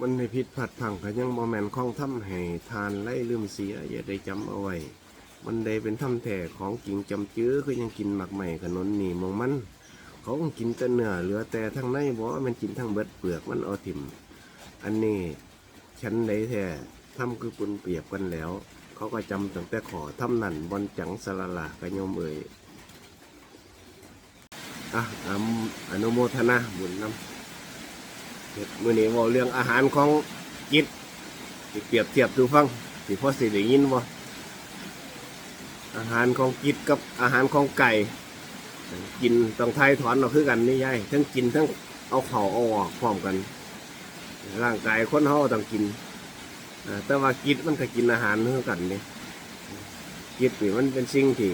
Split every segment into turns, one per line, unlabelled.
มันในพิษผัดพังก็ยังบ่แมนของถ้ำให้ทานไล่ลืมเสีย อย่าได้จำเอาไว้ มันได้เป็นถ้ำแท้ของจริงจำจื้อคือยังกินหมักใหม่ขนนนี่มองมัน เขาก็กินแต่เนื้อเหลือแต่ทั้งในบ่มันกินทั้งเบิดเปลือกมันเอาถิ่ม อันนี้ฉันได้แท้ถ้ำคือปุนเปรียบกันแล้ว เขาก็จำตั้งแต่ขอถ้ำนั่นบอนจังสละละกระยมเอ่ยอะออนุโมทนาบุญนำ มื้อนี้ว้าเรื่องอาหารของกิดสิเปรียบเทียบดูฟังสิพอสิได้ยินบ่อาหารของกิดกับอาหารของไก่ กินต้องไทยถอนเอาคือกันนี่ยายทั้งกินทั้งเอาเข่าเอาออกพร้อมกัน ร่างกายคนเฮาต้องกินแต่ว่ากิดมันก็กินอาหารเท่ากันนี่กิดนี่มันเป็นสิ่งที่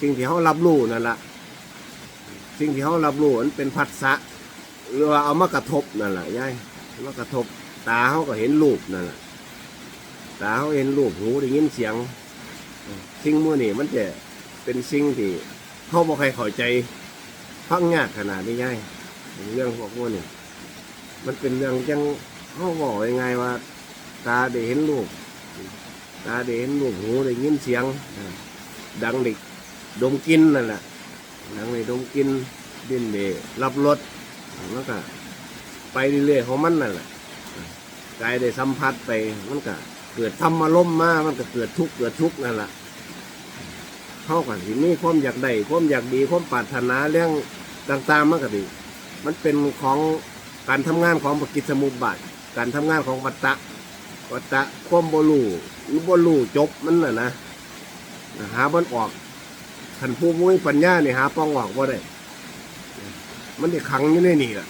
สิ่งที่เฮารับรู้นั่นละสิ่งที่เฮารับรู้มันเป็นผัสสะ หรือว่าเอามากระทบนั่นแหละยายมากระทบตาเขาก็เห็นรูปนั่นแหละตาเขาเห็นรูปหูได้ยินเสียง สิ่งมื่อนี่มันจะเป็นสิ่งที่เขาบอกใครเข้าใจพังยากขนาดนี้ยายเรื่องพวกมื่อนี่มันเป็นเรื่องจังเขาบอกยังไงว่า ตาได้เห็นรูปตาได้เห็นรูปหูได้ยินเสียง ดังเด็กดมกินนั่นแหละดังในดมกินดินเดรับรส มันก็ไปเรื่อยๆของมันนั่นแหละกายได้สัมผัสไปมันก็เกิดธรรมารมณ์มา มันก็เกิดทุกข์เกิดทุกข์นั่นแหละเข้ากันที่นี่ความอยากได้ความอยากดีความปรารถนาเรื่องต่างๆมันก็ดี มันเป็นของการทำงานของปกิจสมุปบาทการทำงานของวัตตะวัตตะความบลูหรือบลูจบมันน่ะนะหามันออกขันผู้มุ้ยปัญญาเนี่ยหาป้องออกว่าได้ มันได้ขังอยู่ในนี่แหละ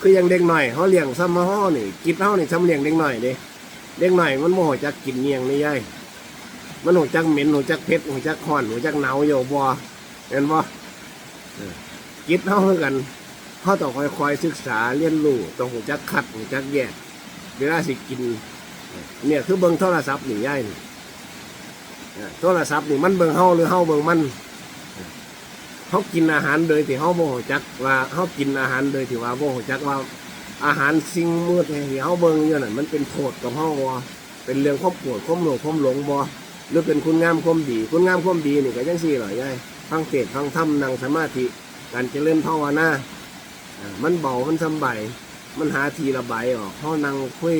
คือยังเด็กหน่อยเขาเลี้ยงซ้ำมาห่อนี่กินเท่านี่ซ้ำเลี้ยงเด็กหน่อยเด้เด็กหน่อยมันโมโหจักกินเงียงนี่ย่ายมันหูจักเหม็นหูจักเผ็ดหูจักขอนหูจักหนาวโยบอเห็นบ่กินเท่าคือกันเขาต้องคอยๆศึกษาเรียนรู้ต้องหูจักคัดหูจักแยกเวลาสิกิน เนี่ยคือเบิ่งโทรศัพท์นี่ย่ายนี่โทรศัพท์นี่มันเบิ่งเฮาหรือเฮาเบิ่งมัน เขากินอาหารโดยที่เขาโมโหจักว่าเขากินอาหารโดยที่ว่าโมโหจักว่า อาหารสิ่งมืดที่เขาเบิ่งอยู่นั่นมันเป็นโทษกับเขาบ่เป็นเรื่องความปวดความโลภความหลงบ่หรือเป็นคุณงามความดีคุณงามความดีนี่ก็ยังสี่หรอยายฟังเทศฟังธรรมนั่งสมาธิการเจริญภาวนาอ่ามันเบามันสบายมันหาทีระบายออกเขานั่งคุย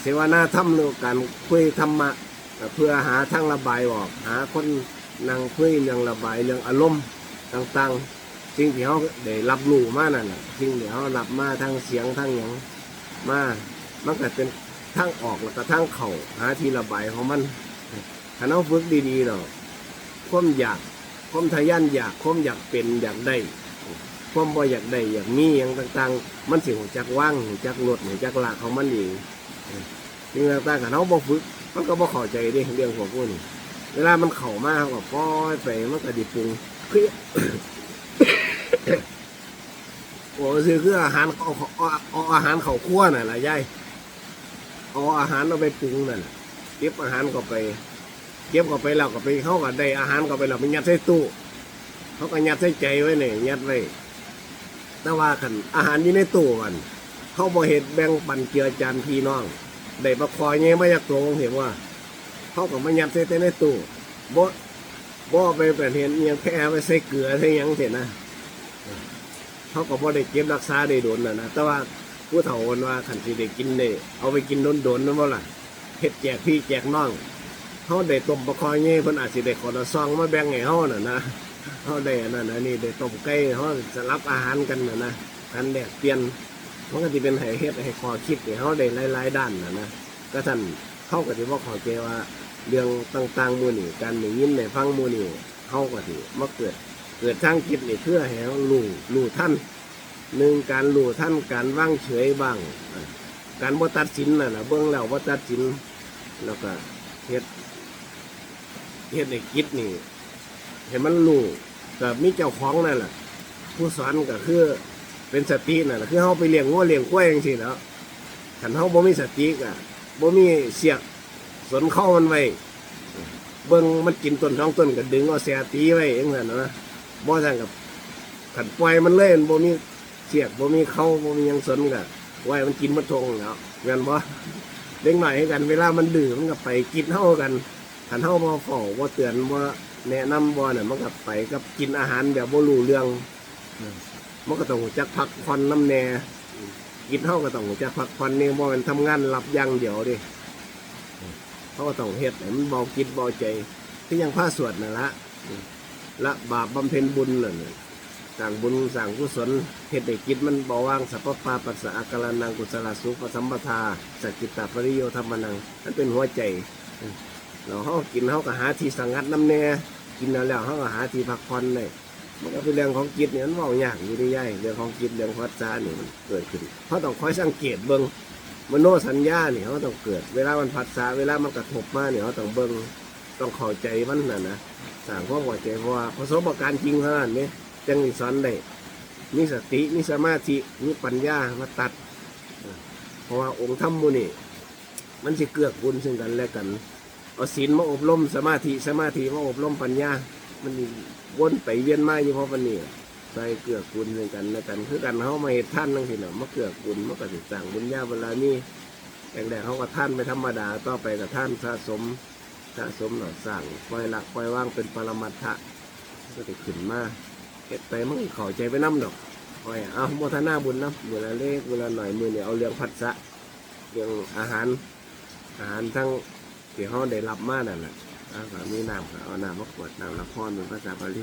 เสวนาธรรมหรือการคุยธรรมะเพื่อหาทางระบายออก หาคนนั่งคุยเรื่องระบายเรื่องอารมณ์ ต่างๆ สิ่งที่เขาได้รับรู้มานั่นน่ะสิ่งที่เขารับมาทางเสียงทางหยังมามันก็เป็นทางออกแล้วก็ทางเข่าหาทีระบายของมันถ้าเราฝึกดีๆเนาะความอยากความทะยานอยากความอยากเป็นอยากได้ความบ่อยากได้อยากมีอย่างต่าง ๆ มันสิหัวจักว่างหัวจักลดหัวจักหลากของมันเองสิ่งต่างๆถ้าเราบ่ฝึก มันก็บ่เข้าใจเด้เรื่องของพวกนี้เวลามันเข้ามาเขาก็ปล่อยไปมันก็ดิปรุง คือโอ้คือคืออาหารเอาเอาอาหารเขาคั่วน่ะละยายเอาอาหารเราไปปรุงนั่นเก็บอาหารก็ไป เก็บก็ไปแล้วก็ไปเขาก็ได้อาหารก็ไปแล้วไปยัดใส่ตู้เขาก็ยัดใส่ใจไว้เนี่ยยัดไว้แต่ว่าคันอาหารอยู่ในตู้มันเขาบ่เห็ดแบ่งปันเกลือจานพี่น้องได้ประคอยเงี้ยไมาจากตรงเห็นว่าเขาก็ไมายัดใส่ในตู้บ่ บ่ไปเป็นเห็นเอียงแพ้ไปใส่เกลือใส่ยังเสร็จนะเขาก็บ่ได้เก็บรักษาได้โดนนะนะแต่ว่าผู้เฒ่าว่าขันสิได้กินได้เอาไปกินโดนโดนนั่นบ่ล่ะเฮ็ดแจกพี่แจกน้องเขาได้ต้มปลาคอยเงี้ยเพิ่นอาจสิได้ขอละซองมาแบ่งให้เฮาน่ะนะเขาได้อันนั้นนนี้ได้ต้มไก่เขาสลับอาหารกันน่ะนะกันแลกเปลี่ยนมันก็สิเป็นให้เฮ็ดให้คอคิดให้เฮาได้หลายๆด้านน่ะนะก็ท่านเขาก็สิบ่เข้าใจว่า เรื่องต่างๆมูนี่การได้ยินได้ฟังมูนี่เขาก็สิมาเกิด เกิดทางคิดนี่เพื่อให้เรารู้รู้ท่านหนึ่งการรู้ท่านการว่างเฉยบ้าง การบ่ตัดสินน่ะนะเบื้องแล้วบ่ตัดสิน แล้วก็เฮ็ดเฮ็ดในคิดนี่เห็นมันรู้ก็มีเจ้าของนั่นแหละผู้สอนก็คือเป็นสตินั่นแหละคือเฮาไปเลี้ยงงัวเลี้ยงกล้วยจังซี่แหล้วคันเฮาบ่มีสติก็บ่มีเสียก สนเข้ามันไว้เบิ้งมันกินต้นท้องต้นก็ดึงเอาเสียตีไว้เองนั่นนะบ่สั่งกับขันปล่อยมันเล่นบ่มีเสียกบ่มีเข้าบ่มียังสนก็ไว้มันกินมันทงเนาะเงินบ่เล็กหน่อยให้กันเวลามันดื่มมันก็ไปกินเท่ากันขันเท่าบ่ฝ้าบ่เตือนบ่แนะนำบ่เนี่ยมันก็ไปกับกินอาหารแบบบ่รู้เรื่องมันก็ต้องจักพักผ่อนน้ำแน่กินเท่าก็ต้องจักพักผ่อนนี่บ่มันทำงานหลับย่างเดี๋ยวดิ เขาก็ต้องเฮ็ดให้มันเบาคิดเบาใจที่ยังผ้าสวดนั่นละละบาปบำเพ็ญบุญนั่นสั่งบุญสั่งกุศลเหตุให้จิตมันเบาว่างสัพพปาปัสสะอาการนังกุศลสุปสัมปทาสกิตตปริโยธรรมนังนั่นเป็นหัวใจเราเขากินเขาก็หาที่สังัดน้ำแน่กินแล้วแล้วเขาก็หาที่พักผ่อนเลยมันก็เป็นเรื่องของจิตเนี่ยมันเบายากอยู่ได้ย่ายเรื่องของจิตเรื่องพัฒนาเนี่ยมันเกิดขึ้นเขาต้องคอยสังเกตเบิ้ง มโนสัญญาเนี่ยเขาต้องเกิด เวลามันพัฒนาเวลามันกระทบมาเนี่ยเขาต้องเบิ้งต้องเข้าใจมันน่ะนะสั่งความเข้าใจเพราะว่าประสบการณ์จริงเท่านั้นเนี่ยจังสอนได้มีสติมีสมาธิมีปัญญามาตัด เพราะว่าองค์ธรรมมูนี่ มันสิเกื้อกูลซึ่งกันและกันเอาศีลมาอบรมสมาธิสมาธิมาอบรมปัญญา มันวนไปเวียนมาอยู่เพราะวันนี้ ใส่เกลือกูลซึ่งกันและกัน คือกันเขามาเหตุท่านนั่งสิเนาะมาเกลือกูลมาก็สิสั่งบุญญาเวลานี้แรกๆเขาก็ท่านไม่ธรรมดาต่อไปกับท่านสะสมสะสมหน่อสั่งปล่อยลักปล่อยว่างเป็นปรมัตถะก็จะขึ้นมาเก็บไปมันข้าใจไปน้ำดอกโอ้ยเอาโมทนาบุญนะเวลาเล็กเวลาหน่อยมือเนี่ยเอาเรื่องพัดสะเรื่องอาหาร อาหารทั้งที่เขาได้รับมานั่นแหละอ่าก็มีน้ำเอาน้ำมาขวดน้ำละพรเป็นภาษาบาลี